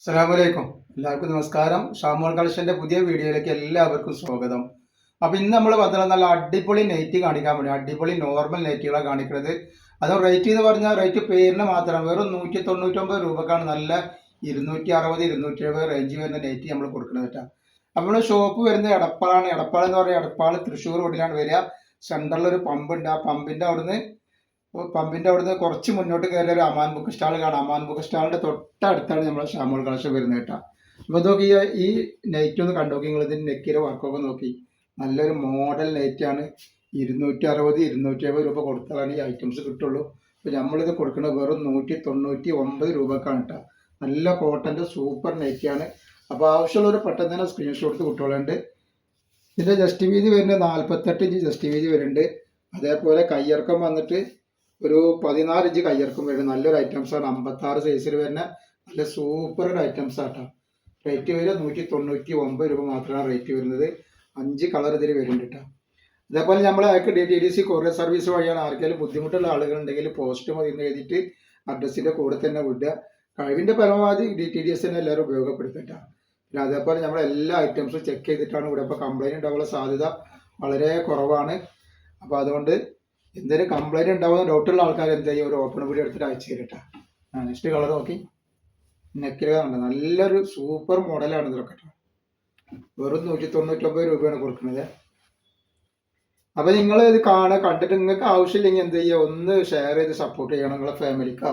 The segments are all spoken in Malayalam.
അസ്സലാമലൈക്കും എല്ലാവർക്കും നമസ്കാരം. ഷാമോൾ കളക്ഷന്റെ പുതിയ വീഡിയോയിലേക്ക് എല്ലാവർക്കും സ്വാഗതം. അപ്പോൾ ഇന്ന് നമ്മൾ വന്നത് നല്ല അടിപൊളി നെറ്റ് കാണിക്കാൻ വേണ്ടി അടിപൊളി നോർമൽ നെറ്റുകളാണ് കാണിക്കുന്നത്. അത് റേറ്റ് എന്ന് പറഞ്ഞാൽ റേറ്റ് പേരിന് മാത്രം വെറും നൂറ്റി തൊണ്ണൂറ്റൊമ്പത് രൂപക്കാണ് നല്ല ഇരുന്നൂറ്റി അറുപത് ഇരുന്നൂറ്റി എഴുപത് റേഞ്ച് വരുന്ന നെറ്റ് നമ്മൾ കൊടുക്കുന്നത് കേട്ടോ. അപ്പോൾ ഷോപ്പ് വരുന്നത് എടപ്പാളാണ്. എടപ്പാൾ എന്ന് പറയുന്നത് എടപ്പാൾ തൃശ്ശൂർ റോഡിലാണ് വരിക. സെൻട്രലിൽ ഒരു പമ്പ് ഉണ്ട്. ആ പമ്പിന്റെ അവിടുന്ന് പമ്പിന്റെ അവിടുന്ന് കുറച്ച് മുന്നോട്ട് കയറിയ ഒരു അമാൻ ബുക്ക് സ്റ്റാൾ കാണാം. അമാൻ ബുക്ക് സ്റ്റാളിന്റെ തൊട്ടടുത്താണ് നമ്മൾ ഷാമോൾ കളക്ഷൻ വരുന്നത് കേട്ടോ. അപ്പോൾ നോക്കി ഈ- നൈറ്റ് ഒന്ന് കണ്ടു നോക്കി. നിങ്ങൾ ഇതിന്റെ നെക്കിയുടെ വർക്കൊക്കെ നോക്കി. നല്ലൊരു മോഡൽ നൈറ്റ് ആണ്. ഇരുന്നൂറ്റി അറുപത് ഇരുന്നൂറ്റി എഴുപത് രൂപ കൊടുത്താലാണ് ഈ ഐറ്റംസ് കിട്ടുള്ളൂ. അപ്പോൾ നമ്മളിത് കൊടുക്കുന്നത് വെറും നൂറ്റി തൊണ്ണൂറ്റി ഒമ്പത് രൂപക്കാണ് കേട്ടോ. നല്ല കോട്ടന്റെ സൂപ്പർ നൈറ്റിയാണ് അപ്പോൾ ആവശ്യമുള്ളവർ പെട്ടെന്ന് തന്നെ സ്ക്രീൻഷോട്ട് എടുത്ത് കുട്ടികളുണ്ട് ഇതിന്റെ ജസ്റ്റ് വീതി വരുന്നത് നാൽപ്പത്തെട്ട് ഇഞ്ച് ജസ്റ്റ് വീതി വരുന്നുണ്ട്. അതേപോലെ കയ്യിറക്കം വന്നിട്ട് ഒരു പതിനാല് ഇഞ്ച് കയ്യർക്കും വരും. നല്ലൊരു ഐറ്റംസ് ആണ്. അമ്പത്താറ് സൈസിൽ വരുന്ന നല്ല സൂപ്പർ ഒരു ഐറ്റംസ് ആട്ടോ. റേറ്റ് വരിക നൂറ്റി തൊണ്ണൂറ്റി ഒമ്പത് രൂപ മാത്രമാണ് റേറ്റ് വരുന്നത്. അഞ്ച് കളർ ഇതിൽ വരുന്നുണ്ട് കേട്ടോ അതേപോലെ നമ്മൾ അയക്ക് D D C courier service വഴിയാണ് ആർക്കെങ്കിലും ബുദ്ധിമുട്ടുള്ള ആളുകളുണ്ടെങ്കിൽ പോസ്റ്റ് മതി എന്ന് എഴുതിയിട്ട് അഡ്രസ്സിന്റെ കൂടെ തന്നെ വിടുക. കഴിവിന്റെ പരമാവധി ഡി ടി ഡി എസ് തന്നെ എല്ലാവരും ഉപയോഗപ്പെടുത്തിട്ട പിന്നെ അതേപോലെ നമ്മൾ എല്ലാ ഐറ്റംസും ചെക്ക് ചെയ്തിട്ടാണ് ഇവിടെ ഇപ്പോൾ കംപ്ലൈന്റ് ഉണ്ടാവാനുള്ള സാധ്യത വളരെ കുറവാണ്. അപ്പോൾ അതുകൊണ്ട് എന്തെങ്കിലും കംപ്ലൈന്റ് ഉണ്ടാവുന്ന ഡൗട്ടുള്ള ആൾക്കാർ എന്ത് ചെയ്യും? ഒരു ഓപ്പൺ വീഡിയോ എടുത്തിട്ട് അയച്ചു തരട്ടെ. ആ നെക്സ്റ്റ് കളർ നോക്കി. നെക്കിൽ കണ്ട? നല്ലൊരു സൂപ്പർ മോഡലാണ് ഇതൊക്കെ. വെറും നൂറ്റി തൊണ്ണൂറ്റൊമ്പത് രൂപയാണ് കൊടുക്കുന്നത്. അപ്പോൾ നിങ്ങൾ ഇത് കാണുക കണ്ടിട്ട് നിങ്ങൾക്ക് ആവശ്യമില്ലെങ്കിൽ എന്ത് ചെയ്യുക? ഒന്ന് ഷെയർ ചെയ്ത് സപ്പോർട്ട് ചെയ്യണം. നിങ്ങളെ ഫാമിലിക്കോ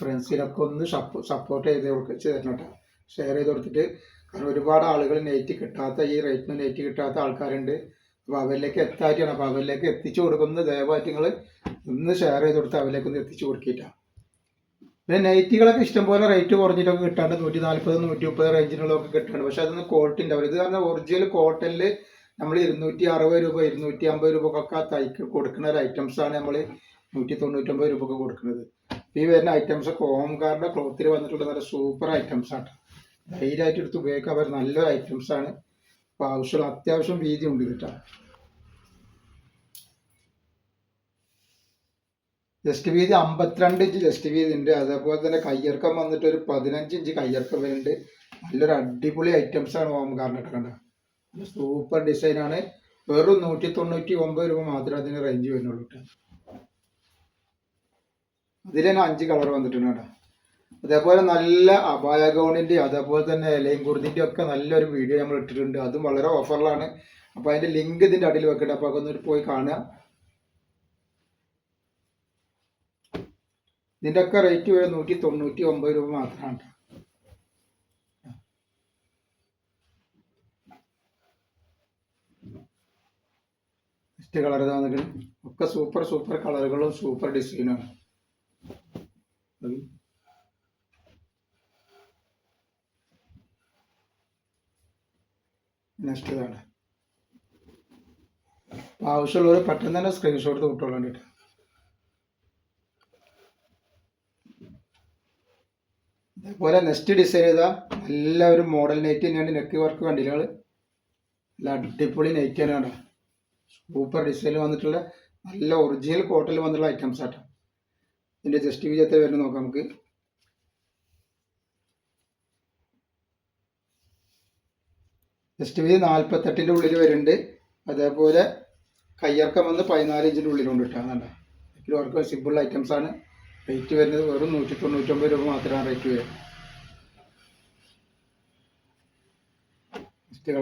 ഫ്രണ്ട്സിനൊക്കെ ഒന്ന് സപ്പോർട്ട് ചെയ്ത് കൊടുക്ക തരണം കേട്ടോ. ഷെയർ ചെയ്ത് കൊടുത്തിട്ട് കാരണം ഒരുപാട് ആളുകൾ നെറ്റ് കിട്ടാത്ത ഈ റേറ്റിന് നെറ്റ് കിട്ടാത്ത ആൾക്കാരുണ്ട്. അപ്പോൾ അവരിലേക്ക് എത്താറ്റാണ് അപ്പോൾ അവരിലേക്ക് എത്തിച്ചു കൊടുക്കുന്നത് ദയവായിട്ട് ഒന്ന് ഷെയർ ചെയ്ത് കൊടുത്ത് അവരിലേക്ക് ഒന്ന് എത്തിച്ചു കൊടുക്കിയിട്ടാണ് പിന്നെ നൈറ്റികളൊക്കെ ഇഷ്ടംപോലെ റേറ്റ് കുറഞ്ഞിട്ടൊക്കെ കിട്ടാണ്ട് നൂറ്റി നാൽപ്പത് നൂറ്റി മുപ്പത് റേഞ്ചിനുള്ളതൊക്കെ കിട്ടാണ്ട് പക്ഷെ അതൊന്നും ക്വാളിറ്റി ഉണ്ടാവില്ല ഇത് കാരണം ഒറിജിനൽ കോട്ടണിൽ നമ്മൾ ഇരുന്നൂറ്റി അറുപത് രൂപ ഇരുന്നൂറ്റി അമ്പത് രൂപക്കൊക്കെ തൈക്ക് കൊടുക്കുന്ന ഒരു ആണ് നമ്മൾ നൂറ്റി തൊണ്ണൂറ്റൊമ്പത് രൂപക്ക് കൊടുക്കുന്നത്. ഈ വരുന്ന ഐറ്റംസ് ഒക്കെ ഓംകാറിന്റെ ക്ലോത്തിൽ വന്നിട്ടുള്ള നല്ല സൂപ്പർ ഐറ്റംസ് ആണ് ധൈര്യമായിട്ട് എടുത്ത് ഉപയോഗിക്കാൻ പറ്റുന്ന നല്ലൊരു ആണ്. അപ്പോൾ ആവശ്യം അത്യാവശ്യം ഉണ്ട് കേട്ടോ. ജസ്റ്റ് വീതി അമ്പത്തിരണ്ട് ഇഞ്ച് ജസ്റ്റ് വീതി ഉണ്ട്. അതേപോലെ തന്നെ കയ്യിറക്കം വന്നിട്ട് ഒരു പതിനഞ്ച് ഇഞ്ച് കയ്യിറക്കം വരുന്നുണ്ട്. നല്ലൊരു അടിപൊളി ഐറ്റംസ് ആണ് ഓം കാരണം സൂപ്പർ ഡിസൈൻ ആണ്. വെറും നൂറ്റി തൊണ്ണൂറ്റി ഒമ്പത് രൂപ മാത്രമേ അതിന് റേഞ്ച് വരുന്നുള്ളൂ കേട്ടോ. അതിൽ തന്നെ അഞ്ച് കളർ വന്നിട്ടുണ്ട് കേട്ടോ. അതേപോലെ നല്ല അപായ ഗൗണിന്റെ അതേപോലെ തന്നെ ലൈൻ കുർദിന്റെ ഒക്കെ നല്ലൊരു വീഡിയോ നമ്മൾ ഇട്ടിട്ടുണ്ട്. അതും വളരെ ഓഫറിലാണ് അപ്പോൾ അതിന്റെ ലിങ്ക് ഇതിന്റെ അടിയിൽ വെക്കട്ടെ അപ്പോൾ അതൊന്ന് പോയി കാണുക. ഇതിന്റെ ഒക്കെ റേറ്റ് വരെ നൂറ്റി തൊണ്ണൂറ്റി ഒമ്പത് രൂപ മാത്രമാണ്. നെക്സ്റ്റ് കളർ വന്നിട്ട് ഒക്കെ സൂപ്പർ സൂപ്പർ കളറുകളും സൂപ്പർ ഡിസൈനുമാണ് നെക്സ്റ്റ് ഇതാണ് ആവശ്യമുള്ളവർ പെട്ടെന്ന് തന്നെ സ്ക്രീൻഷോട്ട് വിട്ടോളാൻ കേട്ടോ അതേപോലെ നെക്സ്റ്റ് ഡിസൈൻ ചെയ്താൽ നല്ല ഒരു മോഡൽ നൈറ്റ് തന്നെയാണ്. നെക്ക് വർക്ക് കണ്ടില്ല നല്ല അടിപൊളി നൈറ്റ് തന്നെയാണ് സൂപ്പർ ഡിസൈനിൽ വന്നിട്ടുള്ള നല്ല ഒറിജിനൽ കോട്ടണിൽ വന്നിട്ടുള്ള ഐറ്റംസ് ആട്ടോ ഇതിന്റെ ജസ്റ്റ് വിജയത്തെ വരുന്ന നോക്കാം നമുക്ക്. ജസ്റ്റ് വീതി നാൽപ്പത്തെട്ടിന്റെ ഉള്ളിൽ വരുന്നുണ്ട്. അതേപോലെ കയ്യിറക്കം വന്ന് പതിനാല് ഇഞ്ചിന്റെ ഉള്ളിലുണ്ട് കിട്ടാന്നുണ്ട് ഇതിൽ വർക്ക് സിമ്പിൾ ഐറ്റംസ് ആണ്. റേറ്റ് വരുന്നത് വെറും നൂറ്റി തൊണ്ണൂറ്റൊമ്പത് രൂപ മാത്രമാണ് റേറ്റ് വരിക. നെക്സ്റ്റ്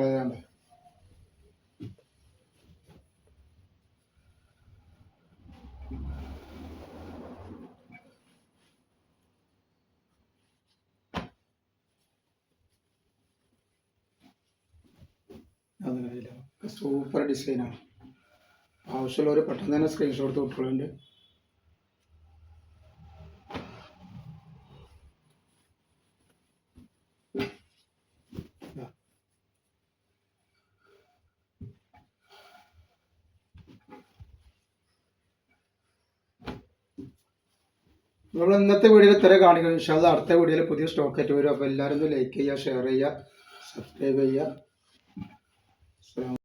അതിനൊക്കെ സൂപ്പർ ഡിസൈനാണ് ആവശ്യമുള്ളവർ പെട്ടെന്ന് തന്നെ സ്ക്രീൻഷോട്ട് വിട്ടുകളുണ്ട് നമ്മൾ ഇന്നത്തെ വീഡിയോയിൽ ഇത്ര കാണിക്കുന്നത് അത് അടുത്ത വീഡിയോയിൽ പുതിയ സ്റ്റോക്ക് ആയിട്ട് വരും. അപ്പോൾ എല്ലാവരും ലൈക്ക് ചെയ്യുക ഷെയർ ചെയ്യുക സബ്സ്ക്രൈബ് ചെയ്യുക. So.